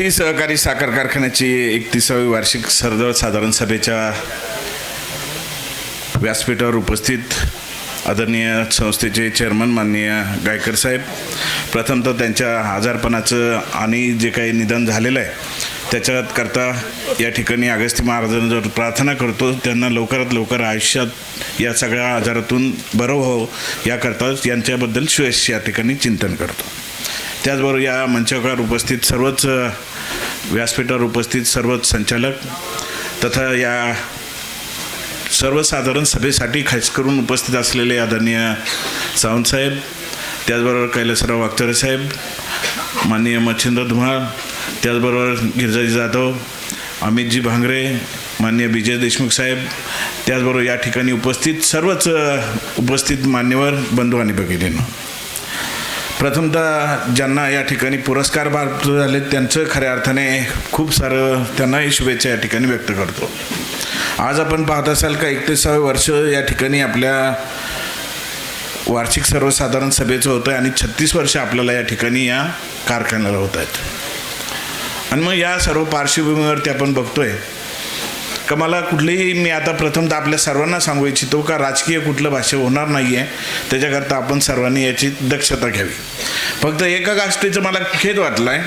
ती सहकारी साखर कारखान्याची एकतीसावी वार्षिक सरदळ साधारण सभेच्या व्यासपीठावर उपस्थित आदरणीय संस्थेचे चेअरमन माननीय गायकर साहेब. प्रथमतः त्यांच्या आजारपणाचं आणि जे काही निधन झालेलं आहे त्याच्यात करता या ठिकाणी अगस्ती महाराजांजवळ प्रार्थना करतो त्यांना लवकरात लवकर आयुष्यात या सगळ्या आजारातून बरं व्हावं याकरता यांच्याबद्दल श्वेष या ठिकाणी चिंतन करतो. त्याचबरोबर या मंचावर उपस्थित सर्वच व्यासपीठावर उपस्थित सर्वच संचालक तथा या सर्वसाधारण सभेसाठी खास करून उपस्थित असलेले आदरणीय सावंतसाहेब त्याचबरोबर कैलासराव वागचरे साहेब माननीय मच्छिंद्र धुमाळ त्याचबरोबर गिरजाजी जाधव अमितजी भांगरे माननीय विजय देशमुख साहेब त्याचबरोबर या ठिकाणी उपस्थित सर्वच उपस्थित मान्यवर बंधू आणि भगिनींना. प्रथमतः ज्यांना या ठिकाणी पुरस्कार प्राप्त झाले त्यांचं खऱ्या अर्थाने खूप सारं त्यांनाही शुभेच्छा या ठिकाणी व्यक्त करतो. आज आपण पाहत असाल का एकतीसावे वर्ष या ठिकाणी आपल्या वार्षिक सर्वसाधारण सभेचं होतं आणि छत्तीस वर्ष आपल्याला या ठिकाणी या कारखान्याला होत आहेत. आणि मग या सर्व पार्श्वभूमीवरती आपण बघतोय का मला कुठलेही मी आता प्रथमतः आपल्या सर्वांना सांगू इच्छितो का राजकीय कुठलं भाष्य होणार नाही आहे त्याच्याकरता आपण सर्वांनी याची दक्षता घ्यावी. फक्त एका गोष्टीचं मला खेद वाटला आहे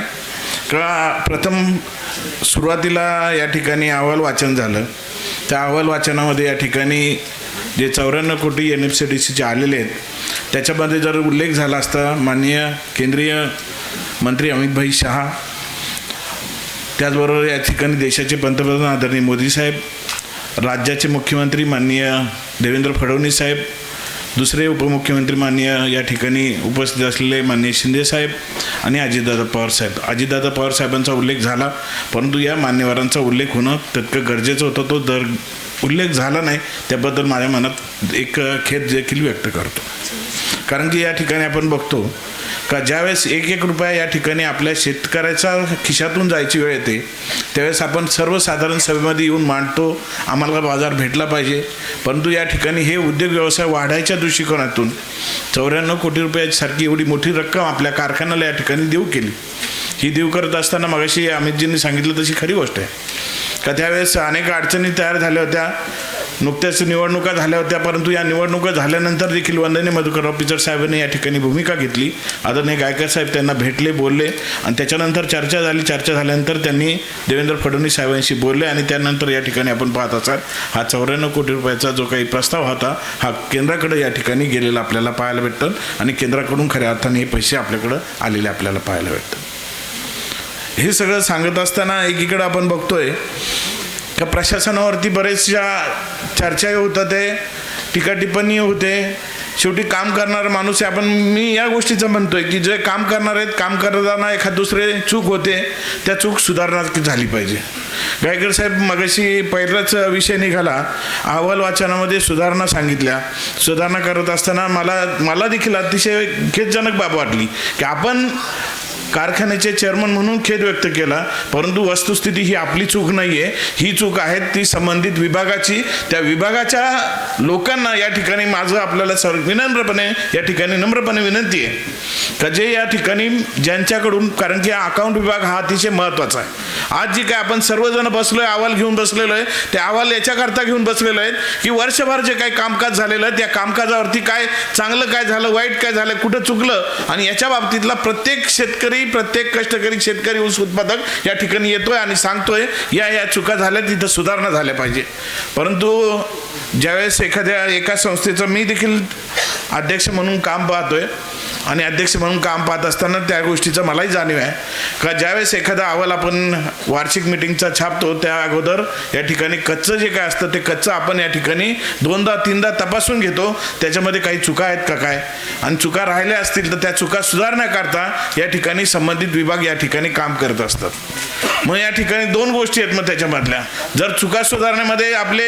का प्रथम सुरुवातीला या ठिकाणी अहवाल वाचन झालं. त्या अहवाल वाचनामध्ये या ठिकाणी जे चौऱ्याण्णव कोटी एन एफ सी डी सीचे आलेले आहेत त्याच्यामध्ये जर उल्लेख झाला असता माननीय केंद्रीय मंत्री अमितभाई शहा त्याचबरोबर या ठिकाणी देशाचे पंतप्रधान आदरणीय मोदी साहेब राज्याचे मुख्यमंत्री माननीय देवेंद्र फडणवीस साहेब दुसरे उपमुख्यमंत्री माननीय या ठिकाणी उपस्थित असलेले माननीय शिंदे साहेब आणि अजितदादा पवार साहेब. अजितदादा पवार साहेबांचा उल्लेख झाला परंतु या मान्यवरांचा उल्लेख होणं तितकं गरजेचं होतं. तो दर उल्लेख झाला नाही त्याबद्दल माझ्या मनात एक खेद देखील व्यक्त करतो. कारण की या ठिकाणी आपण बघतो का ज्यावेळेस एक एक रुपया या ठिकाणी आपल्या शेतकऱ्याच्या खिशातून जायची वेळ येते त्यावेळेस आपण सर्वसाधारण सभेमध्ये येऊन मांडतो आम्हाला बाजार भेटला पाहिजे. परंतु या ठिकाणी हे उद्योग व्यवसाय वाढायच्या दृष्टिकोनातून चौऱ्याण्णव कोटी रुपयासारखी एवढी मोठी रक्कम आपल्या कारखान्याला या ठिकाणी देऊ केली. ही देऊ करत असताना मगाशी अमितजींनी सांगितलं तशी खरी गोष्ट आहे. का त्यावेळेस अनेक अडचणी तयार झाल्या होत्या. नुकत्याच निवडणुका झाल्या होत्या परंतु या निवडणुका झाल्यानंतर देखील वंदने मधुकर ऑफिसर साहेबांनी या ठिकाणी भूमिका घेतली. आदरणीय गायकर साहेब त्यांना भेटले बोलले आणि त्याच्यानंतर चर्चा झाली. चर्चा झाल्यानंतर त्यांनी देवेंद्र फडणवीस साहेबांशी बोलले आणि त्यानंतर या ठिकाणी आपण पाहत असाल हा चौऱ्याण्णव कोटी रुपयाचा जो काही प्रस्ताव होता हा केंद्राकडे या ठिकाणी गेलेला आपल्याला पाहायला भेटतं आणि केंद्राकडून खऱ्या अर्थाने हे पैसे आपल्याकडं आलेले आपल्याला पाहायला भेटतात. हे सगळं सांगत असताना एकीकडे आपण बघतोय का प्रशासनावरती बरेचशा चर्चा होतात आहे टीका टिप्पणी होते. शेवटी काम करणारा माणूस आहे. आपण मी या गोष्टीचं म्हणतोय की जे काम करणार आहेत काम करताना एखाद दुसरे चूक होते त्या चूक सुधारणा झाली पाहिजे. गायकर साहेब मगाशी पहिलाच विषय निघाला. अहवाल वाचनामध्ये सुधारणा सांगितल्या. सुधारणा करत असताना मला मला देखील अतिशय खेदजनक बाब वाटली. की आपण कारखान्याचे चेअरमन म्हणून खेद व्यक्त केला परंतु वस्तुस्थिती ही आपली चूक नाही आहे ही चूक आहे ती संबंधित विभागाची. त्या विभागाच्या लोकांना या ठिकाणी माझं आपल्याला सर विनम्रपणे या ठिकाणी नम्रपणे विनंती आहे. का जे या ठिकाणी ज्यांच्याकडून कारण की अकाउंट विभाग हा अतिशय महत्त्वाचा आहे. आज जी काय आपण सर्वजण बसलो आहे अहवाल घेऊन बसलेलो आहे ते अहवाल याच्याकरता घेऊन बसलेलो आहेत की वर्षभर जे काही कामकाज झालेलं आहे त्या कामकाजावरती काय चांगलं काय झालं वाईट काय झालं कुठं चुकलं आणि याच्या बाबतीतला प्रत्येक शेतकरी प्रत्येक कष्टकरी शेतकरी ऊस उत्पादक या ठिकाणी येतोय आणि सांगतोय या या चुका झाल्या तिथं सुधारणा झाल्या पाहिजे. परंतु ज्यावेळेस एखाद्या एका संस्थेचं मी देखील अध्यक्ष म्हणून काम पाहतोय आणि अध्यक्ष म्हणून काम पाहत असताना त्या गोष्टीचं मलाही जाणीव आहे. का ज्यावेळेस एखादा अहवाल आपण वार्षिक मिटिंगचा छापतो त्या अगोदर या ठिकाणी कच्चं जे काय असतं ते कच्चं आपण या ठिकाणी दोनदा तीनदा तपासून घेतो. त्याच्यामध्ये काही चुका आहेत का काय? आणि चुका राहिल्या असतील तर त्या चुका सुधारण्याकरता या ठिकाणी संबंधित विभाग या ठिकाणी काम करत असतात. मग या ठिकाणी दोन गोष्टी आहेत मग त्याच्यामधल्या. जर चुका सुधारण्यामध्ये आपले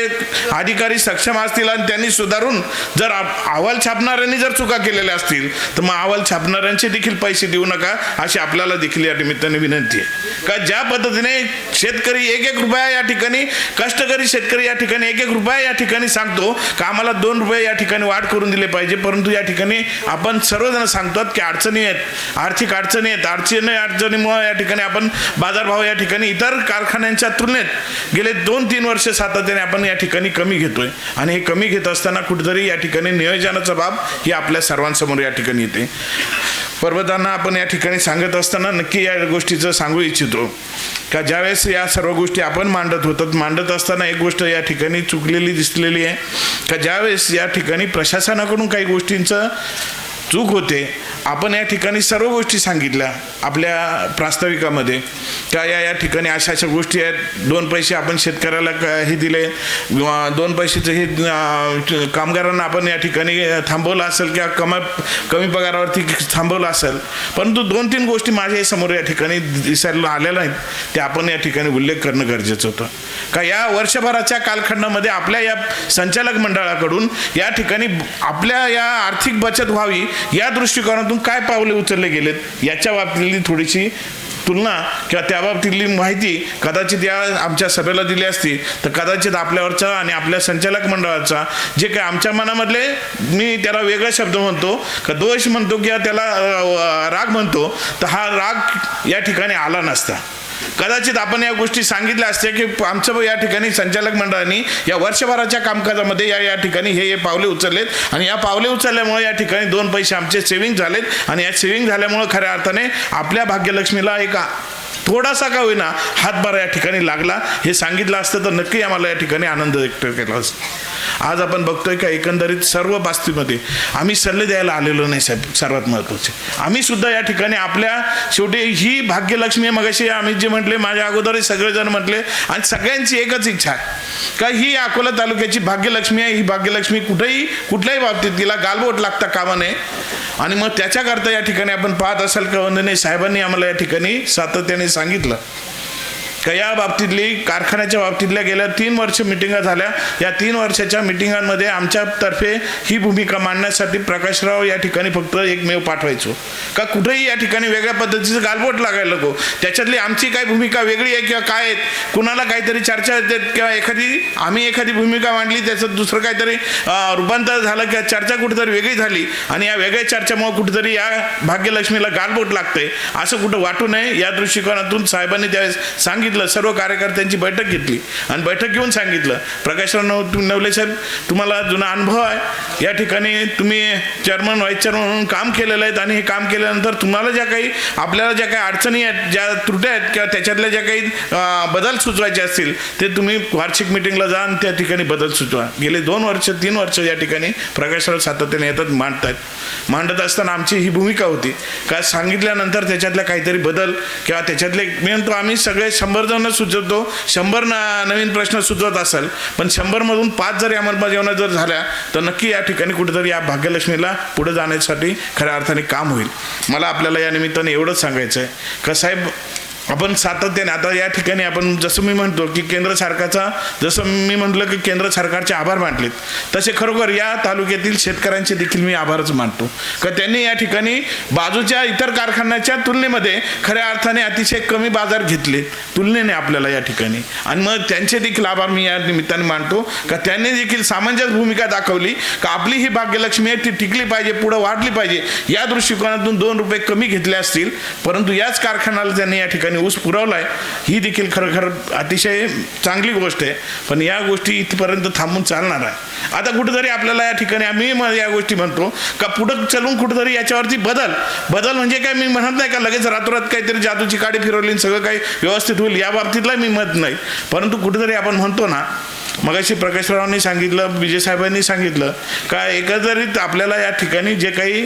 अधिकारी सक्षम असतील आणि त्यांनी सुधारून जर अहवाल छापणाऱ्यांनी जर चुका केलेल्या असतील तर मग अहवाल छापणाऱ्यांचे देखील पैसे देऊ नका अशी आपल्याला देखील या निमित्ताने विनंती आहे. का ज्या पद्धतीने शेतकरी एक एक रुपया या ठिकाणी कष्टकरी शेतकरी या ठिकाणी एक एक रुपया या ठिकाणी सांगतो का आम्हाला दोन रुपये या ठिकाणी वाढ करून दिले पाहिजे परंतु या ठिकाणी आपण सर्वजण सांगतो की अडचणी आहेत आर्थिक अडचणी आहेत अडचणी अडचणीमुळे या ठिकाणी आपण बाजारभाव या ठिकाणी इतर कारखान्यांच्या तुलनेत गेले दोन तीन वर्ष सातत्याने आपण या ठिकाणी कमी घेतोय. आणि हे कमी घेत असताना कुठेतरी या ठिकाणी नियोजनाचा बाब ही आपल्या सर्वांसमोर या ठिकाणी येते. पर्वतांना आपण या ठिकाणी सांगत असताना नक्की या गोष्टीचं सांगू इच्छितो. का ज्यावेळेस या सर्व गोष्टी आपण मांडत होतात मांडत असताना एक गोष्ट या ठिकाणी चुकलेली दिसलेली आहे. का ज्यावेळेस या ठिकाणी प्रशासनाकडून काही गोष्टींचं चूक होते आपण या ठिकाणी सर्व गोष्टी सांगितल्या आपल्या प्रास्ताविकामध्ये. का या या ठिकाणी अशा अशा गोष्टी आहेत. दोन पैसे आपण शेतकऱ्याला क- हे दिले. दोन पैशाचं हे कामगारांना आपण या ठिकाणी थांबवलं असेल किंवा कमा कमी पगारावरती थांबवलं असेल. परंतु दोन तीन गोष्टी माझ्यासमोर या ठिकाणी दिसायला आलेल्या आहेत ते आपण या ठिकाणी उल्लेख करणं गरजेचं होतं. का या वर्षभराच्या कालखंडामध्ये आपल्या या संचालक मंडळाकडून या ठिकाणी आपल्या या आर्थिक बचत व्हावी या दृष्टिकोनातून काय पावले उचलले गेलेत याच्या बाबतीतली थोडीशी तुलना किंवा त्या बाबतीतली माहिती कदाचित या आमच्या सभेला दिली असती तर कदाचित आपल्यावरचा आणि आपल्या संचालक मंडळाचा जे काय आमच्या मनामधले मी त्याला वेगळा शब्द म्हणतो का दोष म्हणतो किंवा त्याला राग म्हणतो तर हा राग या ठिकाणी आला नसता. कदाचित आपण या गोष्टी सांगितल्या असत्या की आमचं या ठिकाणी संचालक मंडळाने या वर्षभराच्या कामकाजामध्ये या या ठिकाणी हे हे पावले उचललेत आणि या पावले उचलल्यामुळे या ठिकाणी दोन पैसे आमचे सेव्हिंग झालेत आणि या सेव्हिंग झाल्यामुळे खऱ्या अर्थाने आपल्या भाग्यलक्ष्मीला एक थोडासा का होईना हातभार या ठिकाणी लागला. हे सांगितलं असतं तर नक्की आम्हाला या ठिकाणी आनंद व्यक्त केला असतो. आज आपण बघतोय का एकंदरीत सर्व बास्तीमध्ये आम्ही सल्ले द्यायला आलेलो नाही साहेब सर्वात महत्त्वाचे. आम्ही सुद्धा या ठिकाणी आपल्या शेवटी ही भाग्यलक्ष्मी आहे. मगाशी आम्ही जे म्हटले माझ्या अगोदरही सगळेजण म्हटले आणि सगळ्यांची एकच इच्छा आहे. का ही अकोला तालुक्याची भाग्यलक्ष्मी आहे. ही भाग्यलक्ष्मी कुठेही कुठल्याही बाबतीत तिला गालबोट लागता कामा नये. आणि मग त्याच्याकरता या ठिकाणी आपण पाहत असाल का वंदने साहेबांनी आम्हाला या ठिकाणी सातत्याने सांगितलं. का या बाबतीतली कारखान्याच्या बाबतीतल्या गेल्या तीन वर्ष मिटिंगा झाल्या. या तीन वर्षाच्या मिटिंगांमध्ये आमच्यातर्फे ही भूमिका मांडण्यासाठी प्रकाशराव या ठिकाणी फक्त एकमेव पाठवायचो. का कुठेही या ठिकाणी वेगळ्या पद्धतीचं गालबोट लागायला नको. त्याच्यातली आमची काय भूमिका वेगळी आहे किंवा काय आहेत कुणाला काहीतरी चर्चा येते किंवा एखादी आम्ही एखादी भूमिका मांडली त्याचं दुसरं काहीतरी रूपांतर झालं किंवा चर्चा कुठेतरी वेगळी झाली आणि या वेगळ्या चर्चेमुळे कुठेतरी या भाग्यलक्ष्मीला गालबोट लागते असं कुठं वाटू नये या दृष्टिकोनातून साहेबांनी त्यावेळेस सांगितलं. सर्व कार्यकर्त्यांची बैठक घेतली. आणि बैठक घेऊन सांगितलं प्रकाशराव नव नवले साहेब तुम्हाला जुना अनुभव आहे. या ठिकाणी तुम्ही चेअरमन व्हाईस चेअरमन म्हणून काम केलेलं आहेत आणि हे काम केल्यानंतर तुम्हाला ज्या काही आपल्याला ज्या काही अडचणी आहेत ज्या त्रुट्या आहेत किंवा त्याच्यातल्या ज्या काही बदल सुचवायचे असतील ते तुम्ही वार्षिक मिटिंगला जा आणि त्या ठिकाणी बदल सुचवा. गेले दोन वर्ष तीन वर्ष या ठिकाणी प्रकाशराव सातत्याने येतात मांडतात मांडत असताना आमची ही भूमिका होती. का सांगितल्यानंतर त्याच्यातल्या काहीतरी बदल किंवा त्याच्यातले मेन तो आम्ही सगळे शंभर जण सुचवतो. शंभर न नवीन प्रश्न सुचवत असेल पण शंभरमधून पाच जरी अंमलबजावण्या जर झाल्या तर नक्की या ठिकाणी कुठेतरी या भाग्यलक्ष्मीला पुढे जाण्यासाठी खऱ्या अर्थाने काम होईल. मला आपल्याला या निमित्ताने एवढंच सांगायचं आहे का साहेब आपण सातत्याने आता या ठिकाणी आपण जसं मी म्हणतो की केंद्र सरकारचा जसं मी म्हटलं की केंद्र सरकारचे आभार मानलेत तसे खरोखर या तालुक्यातील शेतकऱ्यांचे देखील मी आभारच मानतो. का त्यांनी या ठिकाणी बाजूच्या इतर कारखान्याच्या तुलनेमध्ये खऱ्या अर्थाने अतिशय कमी बाजार घेतले तुलनेने आपल्याला या ठिकाणी. आणि मग त्यांचे देखील आभार मी या निमित्ताने मानतो. का त्यांनी देखील सामंजस्य भूमिका दाखवली का आपली ही भाग्यलक्ष्मी आहे ती टिकली पाहिजे पुढं वाढली पाहिजे या दृष्टिकोनातून दोन रुपये कमी घेतले असतील परंतु याच कारखान्याला त्यांनी या ठिकाणी ऊस पुरवलाय ही देखील खरोखर अतिशय चांगली गोष्ट आहे. पण या गोष्टी इथपर्यंत थांबून चालणार आहे. आता कुठेतरी आपल्याला या ठिकाणी आम्ही या गोष्टी म्हणतो का पुढं चलून कुठेतरी याच्यावरती बदल बदल म्हणजे काय मी म्हणत नाही का लगेच रातोरात काहीतरी जादूची काडी फिरवली सगळं काही व्यवस्थित होईल या बाबतीतला मी मत नाही. परंतु कुठेतरी आपण म्हणतो ना मगाशी प्रकाशरावांनी सांगितलं विजय साहेबांनी सांगितलं का एकंदरीत आपल्याला या ठिकाणी जे काही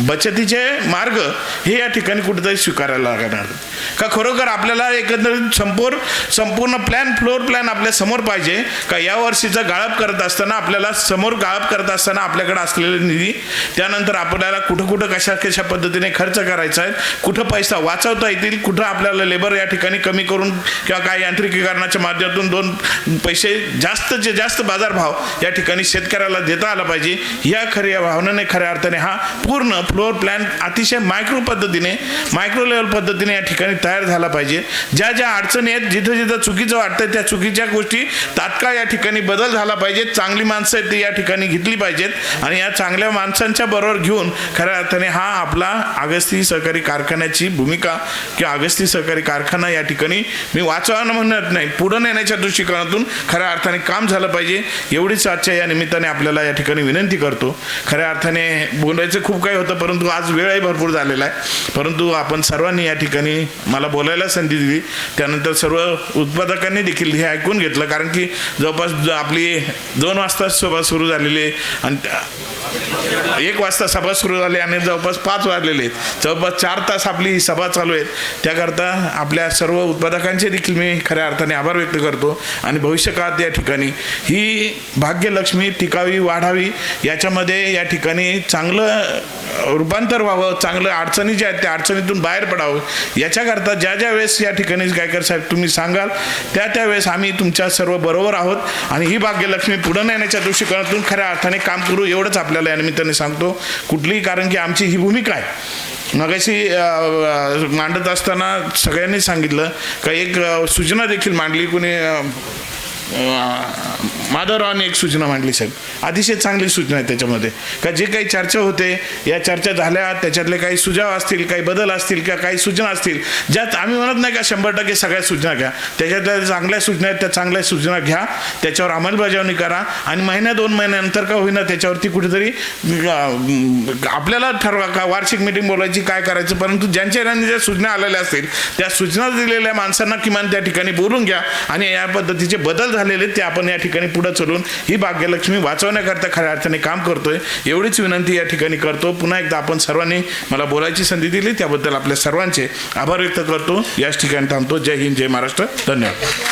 बचतीचे मार्ग हे या ठिकाणी कुठेतरी स्वीकारायला लागणार. का खरोखर आपल्याला एकंदरीत संपूर्ण संपूर्ण प्लॅन फ्लोअर प्लॅन आपल्यासमोर पाहिजे का या वर्षीचा गाळप करत असताना आपल्याला समोर गाळप करत असताना आपल्याकडे असलेले निधी त्यानंतर आपल्याला कुठं कुठं कशा कशा पद्धतीने खर्च करायचा आहे कुठं पैसा वाचवता येतील कुठं आपल्याला लेबर या ठिकाणी कमी करून किंवा काही यांत्रिकीकरणाच्या माध्यमातून दोन पैसे जास्तचे जास्त बाजारभाव या ठिकाणी शेतकऱ्याला देता आला पाहिजे या खऱ्या भावनेने खऱ्या अर्थाने हा पूर्ण फ्लोअर प्लॅन अतिशय मायक्रो पद्धतीने मायक्रो लेवल पद्धतीने या ठिकाणी तयार झाला पाहिजे. ज्या ज्या अडचणी आहेत जिथं जिथं चुकीचं वाटतं त्या चुकीच्या गोष्टी तात्काळ या ठिकाणी बदल झाला पाहिजे चांगली माणसं आहेत ती या ठिकाणी घेतली पाहिजेत. आणि या चांगल्या माणसांच्या बरोबर घेऊन खऱ्या अर्थाने हा आपला अगस्ती सहकारी कारखान्याची भूमिका किंवा अगस्ती सहकारी कारखाना या ठिकाणी मी वाचवा म्हणत नाही. पुढं नेण्याच्या दृष्टिकोनातून खऱ्या अर्थाने काम झालं पाहिजे. एवढीच आजच्या या निमित्ताने आपल्याला या ठिकाणी विनंती करतो. खऱ्या अर्थाने बोलायचं खूप काही होतं परंतु आज वेळही भरपूर झालेला आहे. परंतु आपण सर्वांनी या ठिकाणी मला बोलायला संधी दिली. त्यानंतर सर्व उत्पादकांनी देखील हे ऐकून घेतलं कारण की जवळपास आपली दोन वाजता सभा सुरू झालेली आहे आणि एक वाजता सभा सुरू झाली आणि जवळपास पाच वाजलेले आहेत. जवळपास चार तास आपली ही सभा चालू आहेत. त्याकरता आपल्या सर्व उत्पादकांचे देखील मी खऱ्या अर्थाने आभार व्यक्त करतो आणि भविष्यकाळात या ठिकाणी ही भाग्यलक्ष्मी टिकावी वाढावी याच्यामध्ये या ठिकाणी चांगलं रूपांतर व्हावं चांगलं अडचणी ज्या आहेत त्या अडचणीतून बाहेर पडावं. याच्याकरता ज्या ज्या वेळेस या ठिकाणी गायकर साहेब तुम्ही सांगाल त्या त्या वेळेस आम्ही तुमच्या सर्व बरोबर आहोत. आणि ही भाग्यलक्ष्मी पुढं नेण्याच्या दृष्टिकोनातून खऱ्या अर्थाने काम करू एवढंच आपल्याला या निमित्ताने सांगतो. कुठलीही कारण की आमची ही भूमिका आहे. मगाशी मांडत असताना सगळ्यांनी सांगितलं का एक सूचना देखील मांडली कोणी माधवरावांनी एक सूचना मांडली साहेब. अतिशय चांगली सूचना आहे त्याच्यामध्ये. का जे काही चर्चा होते या चर्चा झाल्या त्याच्यातले काही सुझाव असतील काही बदल असतील किंवा काही सूचना असतील ज्यात आम्ही म्हणत नाही का शंभर टक्के सगळ्या सूचना घ्या. त्याच्यातल्या चांगल्या सूचना आहेत त्या चांगल्या सूचना घ्या. त्याच्यावर अंमलबजावणी करा. आणि महिन्या दोन महिन्यानंतर का होईना त्याच्यावरती कुठेतरी आपल्याला ठरवा का वार्षिक मिटिंग बोलायची काय करायचं? परंतु ज्यांच्या ज्यांनी ज्या सूचना आलेल्या असतील त्या सूचना दिलेल्या माणसांना किमान त्या ठिकाणी बोलून घ्या आणि या पद्धतीचे बदल झालेले ते आपण या ठिकाणी पुढे चलून ही भाग्यलक्ष्मी वाचवण्याकरता खऱ्या अर्थाने काम करतोय. एवढीच विनंती या ठिकाणी करतो. पुन्हा एकदा आपण सर्वांनी मला बोलायची संधी दिली त्याबद्दल आपल्या सर्वांचे आभार व्यक्त करतो. याच ठिकाणी थांबतो. जय हिंद जय महाराष्ट्र. धन्यवाद.